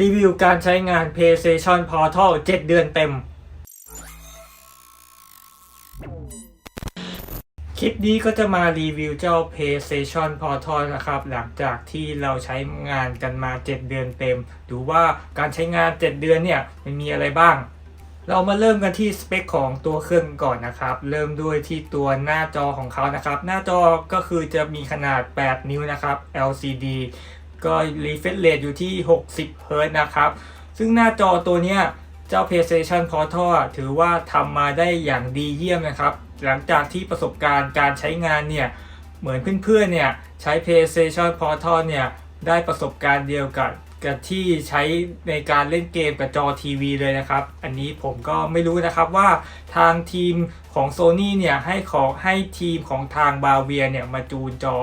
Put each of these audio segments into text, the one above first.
รีวิวการใช้งาน PlayStation Portal 7 เดือนเต็ม คลิปนี้ก็จะมารีวิวเจ้า PlayStation Portal นะครับ หลังจากที่เราใช้งานกันมา 7 เดือนเต็ม ดูว่าการใช้งาน 7 เดือนเนี่ยมันมีอะไรบ้าง เรามาเริ่มกันที่สเปคของตัวเครื่องก่อนนะครับ เริ่มด้วยที่ตัวหน้าจอของเขานะครับ หน้าจอก็คือจะมีขนาด 8 นิ้วนะครับ LCD ก็ refresh rate อยู่ที่ 60 Hz นะครับ ซึ่งหน้าจอตัวเนี้ยเจ้า PlayStation Portal ถือว่าทำมาได้อย่างดีเยี่ยมนะครับ หลังจากที่ประสบการณ์การใช้งานเนี่ย เหมือนเพื่อนๆเนี่ย ใช้ PlayStation Portal เนี่ยได้ประสบการณ์เดียวกับกับที่ใช้ในการเล่นเกมกับจอทีวีเลยนะครับ อันนี้ผมก็ไม่รู้นะครับว่าทางทีมของ Sony เนี่ยให้ขอให้ทีมของทางบาเวียเนี่ยมาจูนจอ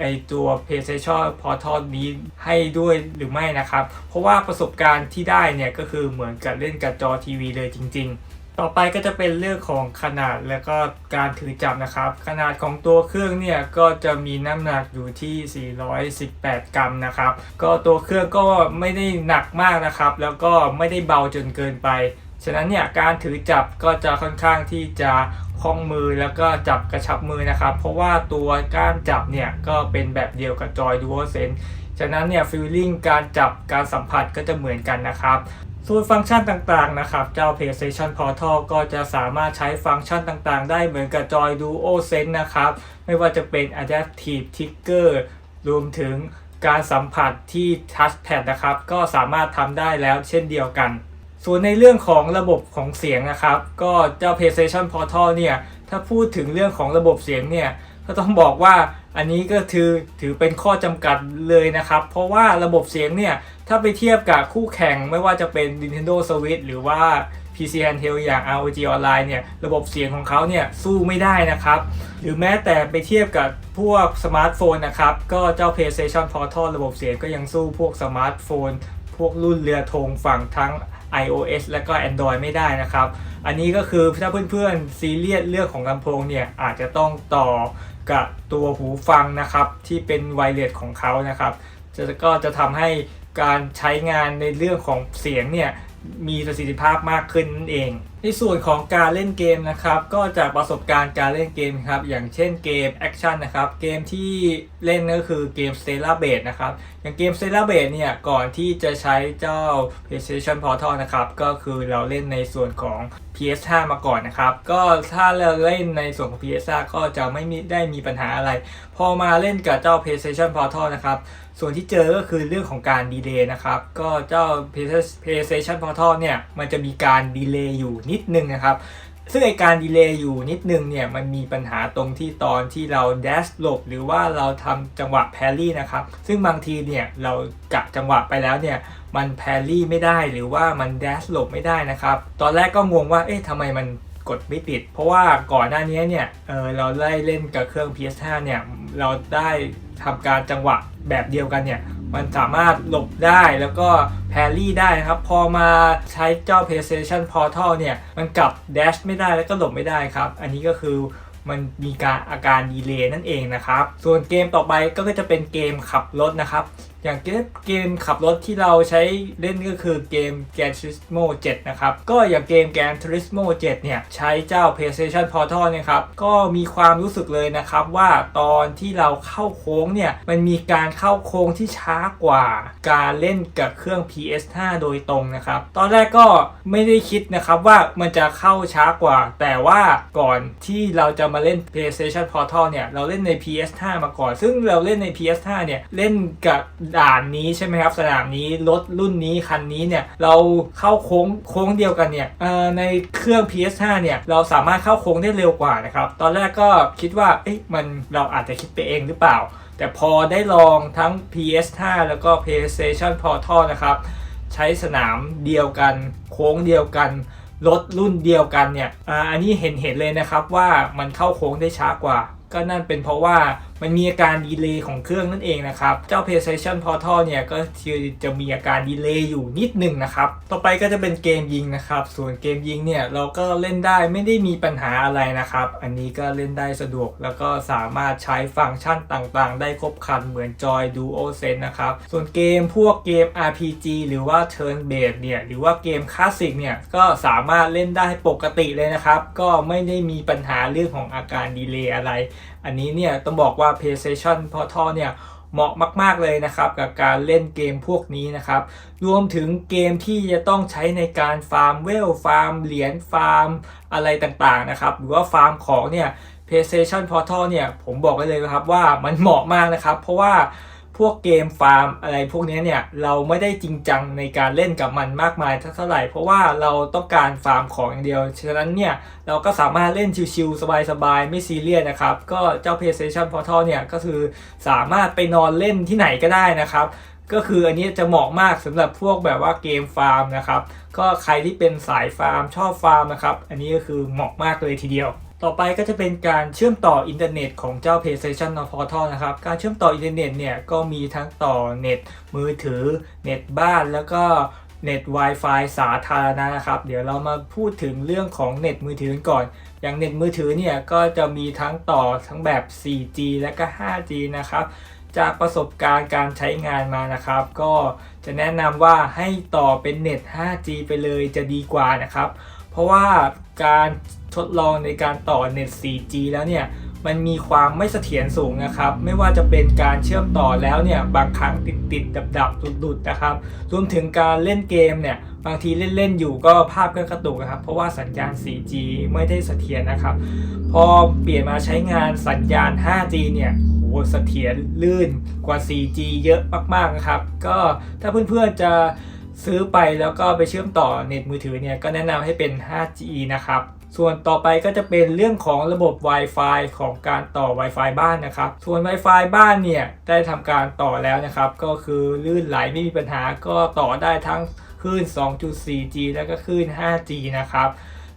ไอตัว PlayStation Portal นี้ให้ด้วยหรือไม่นะครับ เพราะว่าประสบการณ์ที่ได้เนี่ยก็คือเหมือนกับเล่นกับจอทีวีเลยจริง ๆ ต่อไปก็จะเป็นเรื่องของขนาดและก็การถือจับนะครับ ขนาดของตัวเครื่องเนี่ยก็จะมีน้ำหนักอยู่ที่ 418 กรัมนะครับ ก็ตัวเครื่องก็ไม่ได้หนักมากนะครับ แล้วก็ไม่ได้เบาจนเกินไป ฉะนั้นเนี่ยการถือจับก็จะค่อนข้างที่จะคล่องมือแล้วก็จับกระชับมือนะครับ เพราะว่าตัวก้านจับเนี่ยก็เป็นแบบเดียวกับจอย DualSense ฉะนั้นเนี่ยฟีลลิ่งการจับการสัมผัสก็จะเหมือนกันนะครับส่วนฟังก์ชันต่างๆนะครับ เจ้า PlayStation Portal ก็จะสามารถใช้ฟังก์ชันต่างๆ ได้เหมือนกับจอย DualSense นะครับ ไม่ว่าจะเป็น Adaptive Trigger รวมถึงการสัมผัสที่ Touchpad นะครับ ก็สามารถทำได้แล้วเช่นเดียวกัน ส่วนในเรื่องของระบบของเสียงนะครับ ก็เจ้า PlayStation Portal เนี่ยถ้าพูดถึงเรื่องของระบบเสียงเนี่ยก็ต้องบอกว่าอันนี้ก็ถือถือเป็นข้อจำกัดเลยนะครับ เพราะว่าระบบเสียงเนี่ยถ้าไปเทียบกับคู่แข่งไม่ว่าจะเป็น Nintendo Switch หรือว่า PC Handheld อย่าง ROG Online เนี่ยระบบเสียงของเขาเนี่ยสู้ไม่ได้นะครับ หรือแม้แต่ไปเทียบกับพวกสมาร์ทโฟนนะครับ ก็เจ้า PlayStation Portal ระบบเสียงก็ยังสู้พวกสมาร์ทโฟน พวกรุ่นเรือธงฝั่งทั้ง iOS และก็ Android ไม่ได้นะครับ อันนี้ก็คือถ้าเพื่อนๆซีเรียสเรื่องของลำโพงเนี่ยอาจจะต้องต่อกับตัวหูฟังนะครับ ที่เป็นไวเลสของเขานะครับจะก็จะทำให้การใช้งานในเรื่องของเสียงเนี่ยมีประสิทธิภาพมากขึ้นนั่นเอง ในส่วนของการเล่นเกมนะครับ ก็จากประสบการณ์การเล่นเกมครับ อย่างเช่นเกมแอคชั่นนะครับ เกมที่เล่นก็คือเกม s t e l l a Blade นะครับ อย่างเกม s t e l l a Blade เนี่ย ก่อนที่จะใช้เจ้า PlayStation Portal นะครับ ก็คือเราเล่นในส่วนของ PS5 มาก่อนนะครับ ก็ถ้าเราเล่นในส่วนของ PS5 ก็จะไม่มีได้มีปัญหาอะไร พอมาเล่นกับเจ้า PlayStation Portal นะครับ ส่วนที่เจอก็คือเรื่องของการดีเลย์นะครับ ก็เจ้า PlayStation Portal เนี่ย มันจะมีการดีเลย์อยู่นิิดนึงนะครับ ซึ่งไอการดีเลย์อยู่นิดนึงเนี่ยมันมีปัญหาตรงที่ตอนที่เราแดชหลบหรือว่าเราทำจังหวะแพรรี่นะครับ ซึ่งบางทีเนี่ยเรากะจังหวะไปแล้วเนี่ยมันแพรรี่ไม่ได้หรือว่ามันแดชหลบไม่ได้นะครับ ตอนแรกก็งงว่าเอ๊ะทำไมมันกดไม่ติด เพราะว่าก่อนหน้านี้เนี่ยเออเราได้เล่นกับเครื่อง PS5 เนี่ยเราได้ทำการจังหวะแบบเดียวกันเนี่ย มันสามารถหลบได้แล้วก็แพรรี่ได้นะครับ พอมาใช้เจ้า PlayStation Portal เนี่ย มันกลับแดชไม่ได้แล้วก็หลบไม่ได้ครับ อันนี้ก็คือมันมีการอาการดีเลย์นั่นเองนะครับ ส่วนเกมต่อไปก็จะเป็นเกมขับรถนะครับ อย่างเกมขับรถที่เราใช้เล่นก็คือเกม Gran Turismo 7 นะครับ ก็อย่างเกม Gran Turismo 7 เนี่ย ใช้เจ้า PlayStation Portal เนะครับ ก็มีความรู้สึกเลยนะครับว่าตอนที่เราเข้าโค้งเนี่ย มันมีการเข้าโค้งที่ช้ากว่า การเล่นกับเครื่อง PS5 โดยตรงนะครับ ตอนแรกก็ไม่ได้คิดนะครับว่ามันจะเข้าช้ากว่า แต่ว่าก่อนที่เราจะมาเล่น PlayStation Portal เนี่ยเราเล่นใน PS5 มาก่อน ซึ่งเราเล่นใน PS5 เนี่ยเล่นกับด่านนี้ใช่ไหมครับสนามนี้รถรุ่นนี้คันนี้เนี่ยเราเข้าโค้งโค้งเดียวกันเนี่ยในเครื่อง PS5 เนี่ยเราสามารถเข้าโค้งได้เร็วกว่านะครับตอนแรกก็คิดว่าเอ๊ะมันเราอาจจะคิดไปเองหรือเปล่า แต่พอได้ลองทั้ง PS5 แล้วก็ PlayStation Portal นะครับใช้สนามเดียวกัน โค้งเดียวกันรถรุ่นเดียวกันเนี่ยอันนี้เห็นเห็นเลยนะครับว่ามันเข้าโค้งได้ช้ากว่า ก็นั่นเป็นเพราะว่า มันมีอาการดีเลย์ของเครื่องนั่นเองนะครับ เจ้า PlayStation Portal เนี่ยก็จะมีอาการดีเลย์อยู่นิดหนึ่งนะครับ ต่อไปก็จะเป็นเกมยิงนะครับ ส่วนเกมยิงเนี่ยเราก็เล่นได้ไม่ได้มีปัญหาอะไรนะครับ อันนี้ก็เล่นได้สะดวกแล้วก็สามารถใช้ฟังก์ชันต่างๆ ได้ครบครันเหมือนจอย DualSense นะครับ ส่วนเกมพวกเกม RPG หรือว่า Turn Based เนี่ยหรือว่าเกมคลาสสิกเนี่ยก็สามารถเล่นได้ปกติเลยนะครับ ก็ไม่ได้มีปัญหาเรื่องของอาการดีเลย์อะไร อันนี้เนี่ยต้องบอกว่า PlayStation Portal เนี่ยเหมาะมากๆเลยนะครับกับการเล่นเกมพวกนี้นะครับ รวมถึงเกมที่จะต้องใช้ในการฟาร์มเวลฟาร์มเหรียญฟาร์มอะไรต่างๆนะครับ หรือว่าฟาร์มของเนี่ย PlayStation Portal เนี่ยผมบอกไว้เลยนะครับว่ามันเหมาะมากนะครับ เพราะว่า วกเกมฟาร์มอะไรพวกนี้เนี่ยเราไม่ได้จริงจังในการเล่นกับมันมากมายเท่าไหร่เพราะว่าเราต้องการฟาร์มของอย่างเดียว ฉะนั้นเนี่ยเราก็สามารถเล่นชิวๆสบายๆ ไม่ซีเรียสนะครับ ก็เจ้า PlayStation Portal เนี่ยก็คือสามารถไปนอนเล่นที่ไหนก็ได้นะครับก็คืออันนี้จะเหมาะมากสำหรับพวกแบบว่าเกมฟาร์มนะครับ ก็ใครที่เป็นสายฟาร์มชอบฟาร์มนะครับ อันนี้ก็คือเหมาะมากเลยทีเดียว ต่อไปก็จะเป็นการเชื่อมต่ออินเทอร์เน็ตของเจ้า PlayStation Portal นะครับ การเชื่อมต่ออินเทอร์เน็ตเนี่ยก็มีทั้งต่อเน็ตมือถือ เน็ตบ้านแล้วก็เน็ต Wi-Fi สาธารณะนะครับ เดี๋ยวเรามาพูดถึงเรื่องของเน็ตมือถือก่อน อย่างเน็ตมือถือเนี่ยก็จะมีทั้งต่อทั้งแบบ 4G และก็ 5G นะครับจากประสบการณ์การใช้งานมานะครับ ก็จะแนะนำว่าให้ต่อเป็นเน็ต 5G ไปเลยจะดีกว่านะครับ เพราะว่าการ ทดลองในการต่อเน็ต 4G แล้วเนี่ยมันมีความไม่เสถียรสูงนะครับ ไม่ว่าจะเป็นการเชื่อมต่อแล้วเนี่ยบางครั้งติดติดดับดับๆหลุดๆนะครับรวมถึงการเล่นเกมเนี่ยบางทีเล่นๆอยู่ก็ภาพก็กระตุกนะครับ เพราะว่าสัญญาณ 4G ไม่ได้เสถียรนะครับ พอเปลี่ยนมาใช้งานสัญญาณ 5G เนี่ยโหเสถียรลื่นกว่า 4G เยอะมากๆนะครับ ก็ถ้าเพื่อนๆจะซื้อไปแล้วก็ไปเชื่อมต่อเน็ตมือถือเนี่ยก็แนะนำให้เป็น 5G นะครับ ส่วนต่อไปก็จะเป็นเรื่องของระบบ Wi-Fi ของการต่อ Wi-Fi บ้านนะครับ ส่วน Wi-Fi บ้านเนี่ยได้ทำการต่อแล้วนะครับ ก็คือลื่นไหลไม่มีปัญหาก็ต่อได้ทั้งคลื่น 2.4G แล้วก็คลื่น 5G นะครับ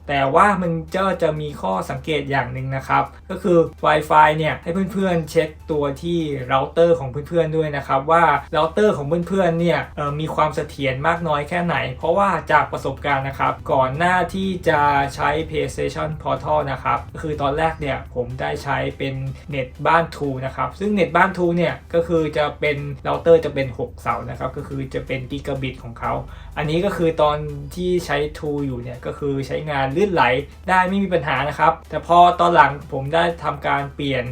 แต่ว่ามันก็จะมีข้อสังเกตอย่างหนึ่งนะครับ ก็คือ Wi-Fi เนี่ยให้เพื่อนๆ เช็คตัวที่เราเตอร์ของเพื่อนๆด้วยนะครับ ว่าเราเตอร์ของเพื่อนๆเนี่ยมีความเสถียรมากน้อยแค่ไหน เพราะว่าจากประสบการณ์นะครับ ก่อนหน้าที่จะใช้ PlayStation Portal นะครับก็คือตอนแรกเนี่ยผมได้ใช้เป็นเน็ตบ้าน True นะครับ ซึ่งเน็ตบ้าน True เนี่ยก็คือจะเป็นเราเตอร์จะเป็น 6 เสานะครับ ก็คือจะเป็นกิกะบิตของเขา อันนี้ก็คือตอนที่ใช้ทูอยู่เนี่ยก็คือใช้งานลื่นไหลได้ไม่มีปัญหานะครับ แต่พอตอนหลังผมได้ทำการเปลี่ยน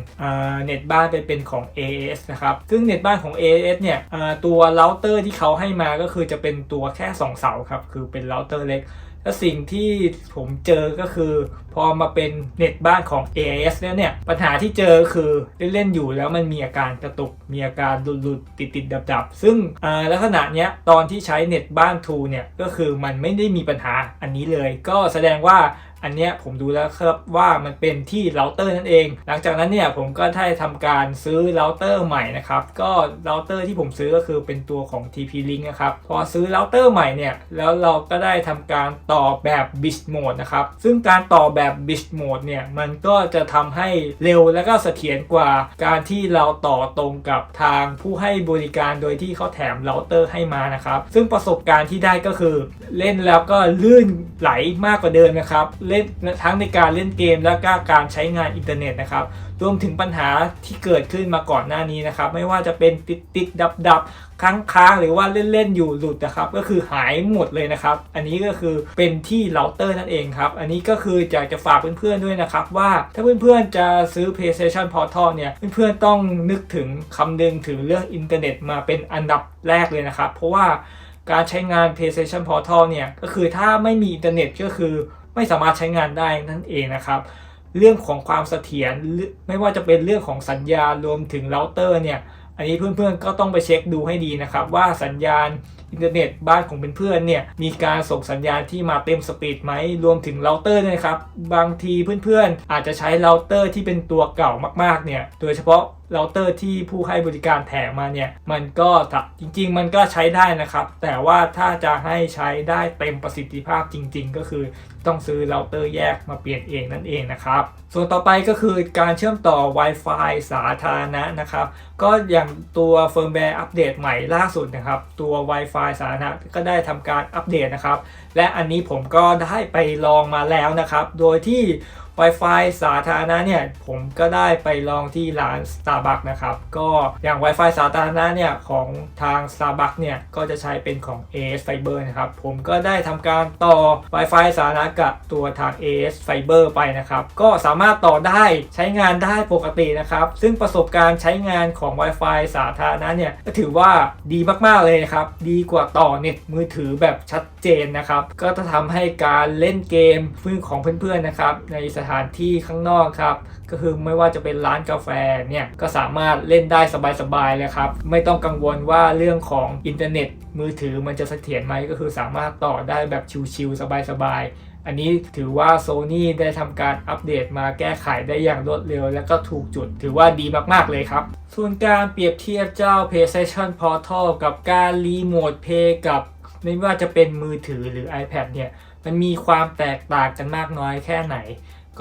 เน็ตบ้านไปเป็นของ AAS นะครับซึ่งเน็ตบ้านของ AAS เนี่ยตัวเราเตอร์ที่เขาให้มาก็คือจะเป็นตัวแค่ 2 เสาครับคือเป็นเราเตอร์เล็ก แล้วสิ่งที่ผมเจอก็คือ พอมาเป็นเน็ตบ้านของ AIS แล้วเนี่ย ปัญหาที่เจอคือเล่นๆอยู่แล้วมันมีอาการกระตุก มีอาการหลุดๆติดๆดับๆ ซึ่งลักษณะเนี้ยตอนที่ใช้เน็ตบ้านทูเนี่ย ก็คือมันไม่ได้มีปัญหาอันนี้เลย ก็แสดงว่า อันเนี้ยผมดูแล้วครับว่ามันเป็นที่เราเตอร์นั่นเอง หลังจากนั้นเนี่ยผมก็ได้ทำการซื้อเราเตอร์ใหม่นะครับก็เราเตอร์ที่ผมซื้อก็คือเป็นตัวของ TP Link นะครับพอซื้อเราเตอร์ใหม่เนี่ยแล้วเราก็ได้ทำการต่อแบบ b i s Mode นะครับซึ่งการต่อแบบ b i s Mode เนี่ยมันก็จะทำให้เร็วและก็เสถียรกว่าการที่เราต่อตรงกับทางผู้ให้บริการโดยที่เขาแถมเราเตอร์ให้มานะครับซึ่งประสบการณ์ที่ได้ก็คือ เล่นแล้วก็ลื่นไหลมากกว่าเดิมนะครับเล่นทั้งในการเล่นเกมและก็การใช้งานอินเทอร์เน็ตนะครับรวมถึงปัญหาที่เกิดขึ้นมาก่อนหน้านี้นะครับ ไม่ว่าจะเป็นติดติดดับดับค้างค้างหรือว่าเล่นเล่นๆอยู่หลุดนะครับ ก็คือหายหมดเลยนะครับ อันนี้ก็คือเป็นที่เราเตอร์นั่นเองครับ อันนี้ก็คืออยากจะฝากเพื่อนๆด้วยนะครับ ว่าถ้าเพื่อนๆจะซื้อ PlayStation Portal เนี่ยเพื่อนๆต้องนึกถึงคำนึงถึงเรื่องอินเทอร์เน็ตมาเป็นอันดับแรกเลยนะครับ เพราะว่าการใช้งาน PlayStation Portal เนี่ยก็คือถ้าไม่มีอินเทอร์เน็ตก็คือ ไม่สามารถใช้งานได้นั่นเองนะครับ เรื่องของความเสถียรไม่ว่าจะเป็นเรื่องของสัญญาณรวมถึงเราเตอร์เนี่ยอันนี้เพื่อนๆก็ต้องไปเช็คดูให้ดีนะครับ ว่าสัญญาณ อินเทอร์เน็ตบ้านของเพื่อนๆเนี่ยมีการส่งสัญญาณที่มาเต็มสปีดไหมรวมถึงเราเตอร์นะครับบางทีเพื่อนๆ อาจจะใช้เราเตอร์ที่เป็นตัวเก่ามากๆเนี่ยโดยเฉพาะเราเตอร์ที่ผู้ให้บริการแถมมาเนี่ยมันก็จริง ๆ มันก็ใช้ได้นะครับ แต่ว่าถ้าจะให้ใช้ได้เต็มประสิทธิภาพจริง ๆ ก็คือต้องซื้อเราเตอร์แยกมาเปลี่ยนเองนั่นเองนะครับ ส่วนต่อไปก็คือการเชื่อมต่อ Wi-Fi สาธารณะนะครับ ก็อย่างตัวเฟิร์มแวร์อัปเดตใหม่ล่าสุดนะครับ ตัว Wi-Fi สาธารณะก็ได้ทำการอัปเดตนะครับ และอันนี้ผมก็ได้ไปลองมาแล้วนะครับ โดยที่ Wi-Fi สาธารณะเนี่ยผมก็ได้ไปลองที่ร้าน Starbucks นะครับก็อย่าง Wi-Fi สาธารณะเนี่ยของทาง Starbucks เนี่ยก็จะใช้เป็นของ AS Fiber นะครับผมก็ได้ทำการต่อ Wi-Fi สาธารณะกับตัวทาง AS Fiber ไปนะครับก็สามารถต่อได้ใช้งานได้ปกตินะครับซึ่งประสบการณ์ใช้งานของ Wi-Fi สาธารณะเนี่ยก็ถือว่าดีมากๆเลยนะครับดีกว่าต่อเน็ตมือถือแบบชัดเจนนะครับก็จะทำให้การเล่นเกมฟื้นของเพื่อนๆนะครับในสถานที่ข้างนอกครับ ก็คือไม่ว่าจะเป็นร้านกาแฟเนี่ยก็สามารถเล่นได้สบายๆเลยครับ ไม่ต้องกังวลว่าเรื่องของอินเทอร์เน็ต มือถือมันจะเสถียรไหมก็คือสามารถต่อได้แบบชิวๆสบายๆอันนี้ถือว่า Sony ได้ทำการอัปเดตมาแก้ไขได้อย่างรวดเร็ว และก็ถูกจุดถือว่าดีมากๆเลยครับ ส่วนการเปรียบเทียบเจ้า PlayStation Portal กับการรีโมทเพย์กับไม่ว่าจะเป็นมือถือหรือ iPad เนี่ย มันมีความแตกต่างกันมากน้อยแค่ไหน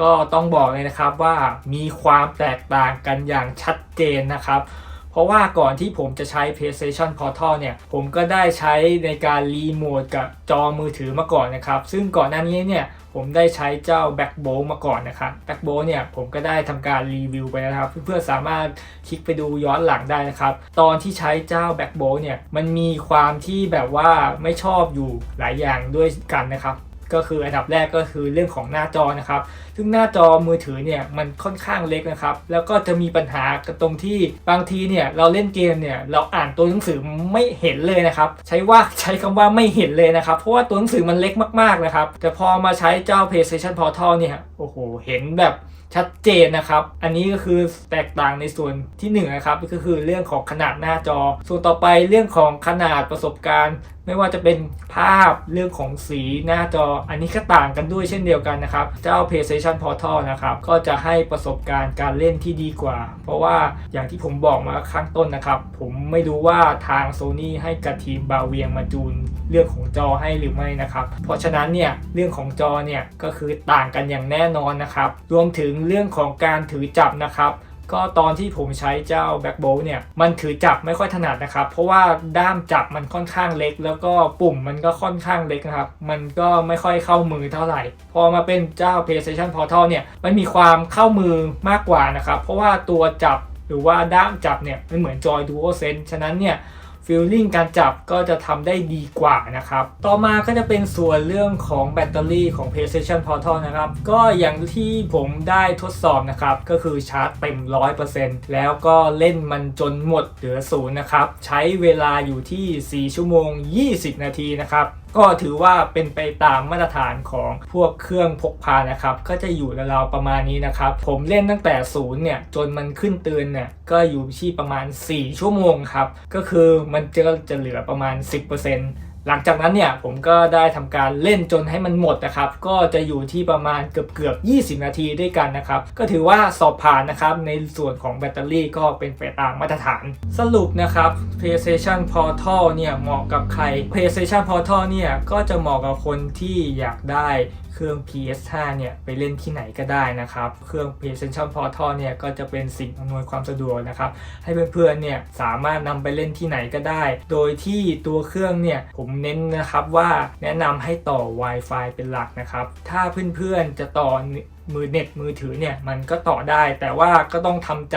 ก็ต้องบอกเลยนะครับว่ามีความแตกต่างกันอย่างชัดเจนนะครับ เพราะว่าก่อนที่ผมจะใช้ PlayStation Portal เนี่ย ผมก็ได้ใช้ในการรีโมทกับจอมือถือมาก่อนนะครับ ซึ่งก่อนหน้านี้เนี่ยผมได้ใช้เจ้า Backbone มาก่อนนะครับ Backbone เนี่ยผมก็ได้ทำการรีวิวไปนะครับ เพื่อนๆสามารถคลิกไปดูย้อนหลังได้นะครับ ตอนที่ใช้เจ้า Backbone เนี่ยมันมีความที่แบบว่าไม่ชอบอยู่หลายอย่างด้วยกันนะครับ ก็คืออันดับแรกก็คือเรื่องของหน้าจอนะครับ ซึ่งหน้าจอมือถือเนี่ยมันค่อนข้างเล็กนะครับ แล้วก็จะมีปัญหากันตรงที่บางทีเนี่ยเราเล่นเกมเนี่ยเราอ่านตัวหนังสือไม่เห็นเลยนะครับ ใช้ว่าใช้คำว่าไม่เห็นเลยนะครับ เพราะว่าตัวหนังสือมันเล็กมากๆนะครับ แต่พอมาใช้เจ้า PlayStation Portal เนี่ยโอ้โห เห็นแบบชัดเจนนะครับ อันนี้ก็คือแตกต่างในส่วนที่1นงนะครับก็คือเรื่องของขนาดหน้าจอ ส่วนต่อไปเรื่องของขนาดประสบการณ์ไม่ว่าจะเป็นภาพเรื่องของสีหน้าจออันนี้ก็ต่างกันด้วยเช่นเดียวกันนะครับ เจ้า PlayStation Portal นะครับ ก็จะให้ประสบการณ์การเล่นที่ดีกว่า เพราะว่าอย่างที่ผมบอกมาข้างต้นนะครับ ผมไม่รู้ว่าทาง Sony ให้กับทีมบาเวียงมาจูนเรื่องของจอให้หรือไม่นะครับ เพราะฉะนั้นเนี่ยเรื่องของจอเนี่ยก็คือต่างกันอย่างแน่นอนนะครับ รวมถึงเรื่องของการถือจับนะครับ ก็ตอนที่ผมใช้เจ้า Backbow เนี่ยมันถือจับไม่ค่อยถนัดนะครับ เพราะว่าด้ามจับมันค่อนข้างเล็ก แล้วก็ปุ่มมันก็ค่อนข้างเล็กนะครับ มันก็ไม่ค่อยเข้ามือเท่าไหร่ พอมาเป็นเจ้า PlayStation Portal เนี่ยมันมีความเข้ามือมากกว่านะครับ เพราะว่าตัวจับหรือว่าด้ามจับเนี่ยมันเหมือนจอย DualSense ฉะนั้นเนี่ย ฟิลลิ่งการจับก็จะทำได้ดีกว่านะครับ ต่อมาก็จะเป็นส่วนเรื่องของแบตเตอรี่ของ PlayStation Portal นะครับ ก็อย่างที่ผมได้ทดสอบนะครับ ก็คือชาร์จเต็ม 100%แล้วก็เล่นมันจนหมดเหลือศูนย์นะครับ ใช้เวลาอยู่ที่ 4 ชั่วโมง 20 นาทีนะครับ ก็ถือว่าเป็นไปตามมาตรฐานของพวกเครื่องพกพานะครับ ก็จะอยู่ราวๆประมาณนี้นะครับ ผมเล่นตั้งแต่ศูนย์เนี่ย จนมันขึ้นเตือนเนี่ย ก็อยู่ที่ประมาณ 4 ชั่วโมงครับ ก็คือมันจะจะเหลือประมาณ 10% หลังจากนั้นเนี่ยผมก็ได้ทำการเล่นจนให้มันหมดนะครับ ก็จะอยู่ที่ประมาณเกือบเกือบ 20 นาทีด้วยกันนะครับ ก็ถือว่าสอบผ่านนะครับ ในส่วนของแบตเตอรี่ก็เป็นไปตามมาตรฐาน สรุปนะครับ PlayStation Portal เนี่ยเหมาะกับใคร PlayStation Portal เนี่ยก็จะเหมาะกับคนที่อยากได้ เครื่อง PS5 เนี่ยไปเล่นที่ไหนก็ได้นะครับ เครื่อง PlayStation Portal เนี่ยก็จะเป็นสิ่งอำนวยความสะดวกนะครับ ให้เพื่อนๆเนี่ยสามารถนำไปเล่นที่ไหนก็ได้ โดยที่ตัวเครื่องเนี่ยผมเน้นนะครับว่าแนะนำให้ต่อ Wi-Fi เป็นหลักนะครับ ถ้าเพื่อนๆจะต่อมือเน็ตมือถือเนี่ยมันก็ต่อได้แต่ว่าก็ต้องทำใจ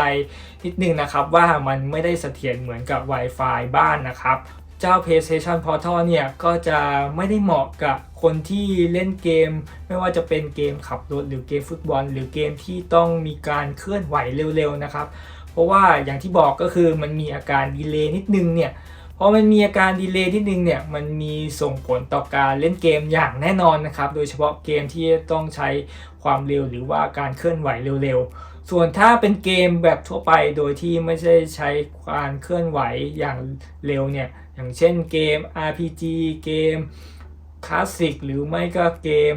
นิดนึงนะครับว่ามันไม่ได้เสถียรเหมือนกับ Wi-Fi บ้านนะครับ เจ้า PlayStation Portal เนี่ยก็จะไม่ได้เหมาะกับ คนที่เล่นเกม ไม่ว่าจะเป็นเกมขับรถหรือเกมฟุตบอล หรือเกมที่ต้องมีการเคลื่อนไหวเร็วๆนะครับ เพราะว่าอย่างที่บอกก็คือมันมีอาการดีเลย์นิดนึงเนี่ยพอมันมีอาการดีเลย์นิดนึงเนี่ยมันมีส่งผลต่อการเล่นเกมอย่างแน่นอนนะครับ โดยเฉพาะเกมที่ต้องใช้ความเร็วหรือว่าการเคลื่อนไหวเร็วๆ ส่วนถ้าเป็นเกมแบบทั่วไปโดยที่ไม่ใช่ใช้การเคลื่อนไหวอย่างเร็วเนี่ยอย่างเช่นเกม RPG เกม คลาสสิกหรือไม่ก็เกม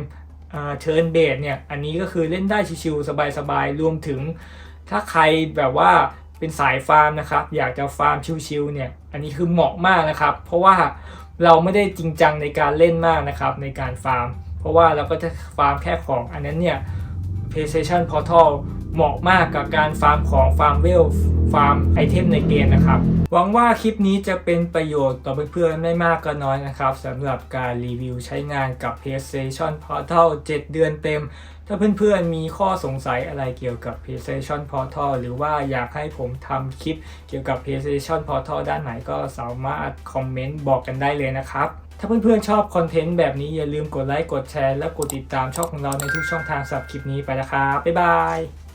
เทิร์นเบสเนี่ย อันนี้ก็คือเล่นได้ชิวๆสบายๆ รวมถึงถ้าใครแบบว่าเป็นสายฟาร์มนะครับ อยากจะฟาร์มชิวๆเนี่ย อันนี้คือเหมาะมากนะครับ เพราะว่าเราไม่ได้จริงจังในการเล่นมากนะครับในการฟาร์ม เพราะว่าเราก็จะฟาร์มแค่ของอันนั้นเนี่ย PlayStation Portal เหมาะมากกับการฟาร์มของฟาร์มเวลฟาร์มไอเทมในเกมนะครับ หวังว่าคลิปนี้จะเป็นประโยชน์ต่อเพื่อนๆไม่มากก็น้อยนะครับสำหรับการรีวิวใช้งานกับ PlayStation Portal 7 เดือนเต็ม ถ้าเพื่อนๆมีข้อสงสัยอะไรเกี่ยวกับ PlayStation Portal หรือว่าอยากให้ผมทำคลิปเกี่ยวกับ PlayStation Portal ด้านไหนก็สามารถคอมเมนต์บอกกันได้เลยนะครับ ถ้าเพื่อนๆชอบคอนเทนต์แบบนี้อย่าลืมกดไลค์กดแชร์และกดติดตามช่องของเราในทุกช่องทางสำหรับคลิปนี้ไปนะครับบ๊ายบาย